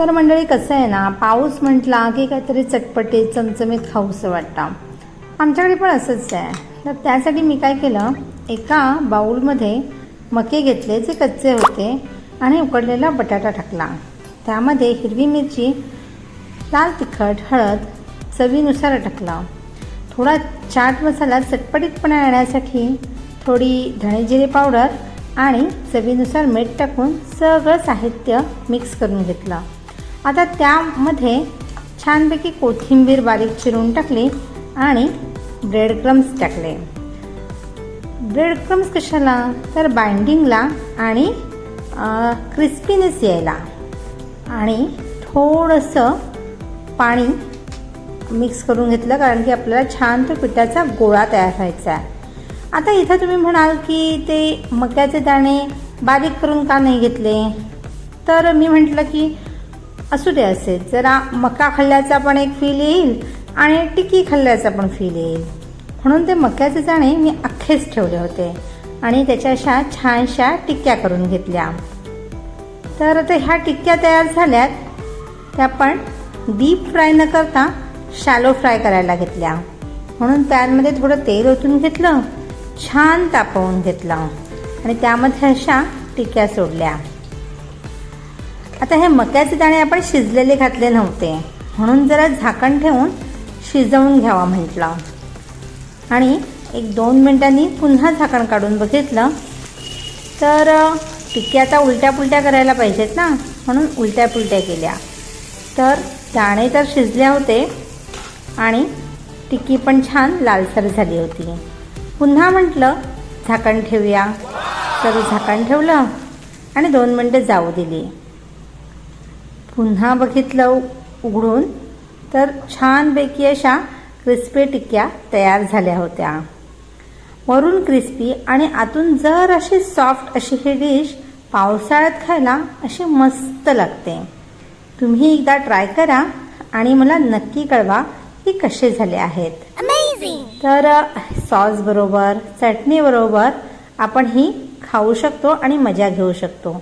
तर मंडळी कसं आहे ना पाऊस म्हटला की काहीतरी चटपटीत चमचमीत खाऊसं वाटतं. आमच्याकडे पण असंच आहे. तर त्यासाठी मी काय केलं एका बाऊलमध्ये मके घेतले जे कच्चे होते आणि उकडलेला बटाटा टाकला. त्यामध्ये हिरवी मिरची लाल तिखट हळद चवीनुसार टाकला. थोडा चाट मसाला चटपटीतपणा येण्यासाठी थोडी धणेजिरे पावडर आणि चवीनुसार मीठ टाकून सगळं साहित्य मिक्स करून घेतलं. आता त्यामध्ये छानपैकी कोथिंबीर बारीक चिरून टाकली आणि ब्रेड क्रम्स टाकले. ब्रेड क्रम्स कशाला? तर बाइंडिंगला आणि क्रिस्पीनेस यायला. आणि थोडंसं पाणी मिक्स करून घेतलं कारण की आपल्याला छान तो पिठाचा गोळा तयार व्हायचा आहे. आता इथं तुम्ही म्हणाल की ते मक्याचे दाणे बारीक करून का नाही घेतले? तर मी म्हटलं की असू दे असे जरा मका खाल्ल्याचा पण एक फील येईल आणि टिकी खाल्ल्याचा पण फील येईल. म्हणून ते मक्याचे जाणे मी अख्खेच ठेवले होते आणि त्याच्या अशा छानशा टिक्क्या करून घेतल्या. तर आता ह्या टिक्क्या तयार झाल्यात. त्या आपण डीप फ्राय न करता शॅलो फ्राय करायला घेतल्या. म्हणून पॅनमध्ये थोडं तेल ओतून घेतलं छान तापवून घेतलं आणि त्यामध्ये अशा टिक्या सोडल्या. आता हे मक्याचे दाणे आपण शिजलेले घातले नव्हते. म्हणून जरा झाकण ठेवून शिजवून घ्यावा म्हटलं. आणि एक दोन मिनटांनी पुन्हा झाकण काढून बघितलं. तर टिक्की आता उलट्या पुलट्या करायला पाहिजेत ना? म्हणून उलट्या पुलट्या केल्या. तर दाणे तर शिजले होते आणि टिक्की पण छान लालसर झाली होती. पुन्हा म्हटलं झाकण ठेवूया. तर झाकण ठेवलं आणि दोन मिनटं जाऊ दिली. पुन्हा बघितलं उघडून. तर छानपैकी अशा क्रिस्पी टिक्क्या तयार झाल्या होत्या. वरून क्रिस्पी आणि आतून जर अशी सॉफ्ट अशी ही डिश पावसाळ्यात खायला अशी मस्त लागते. तुम्ही एकदा ट्राय करा आणि मला नक्की कळवा की कसे झाले आहेत. तर सॉस बरोबर चटणी बरोबर आपण ही खाऊ शकतो आणि मजा घेऊ शकतो.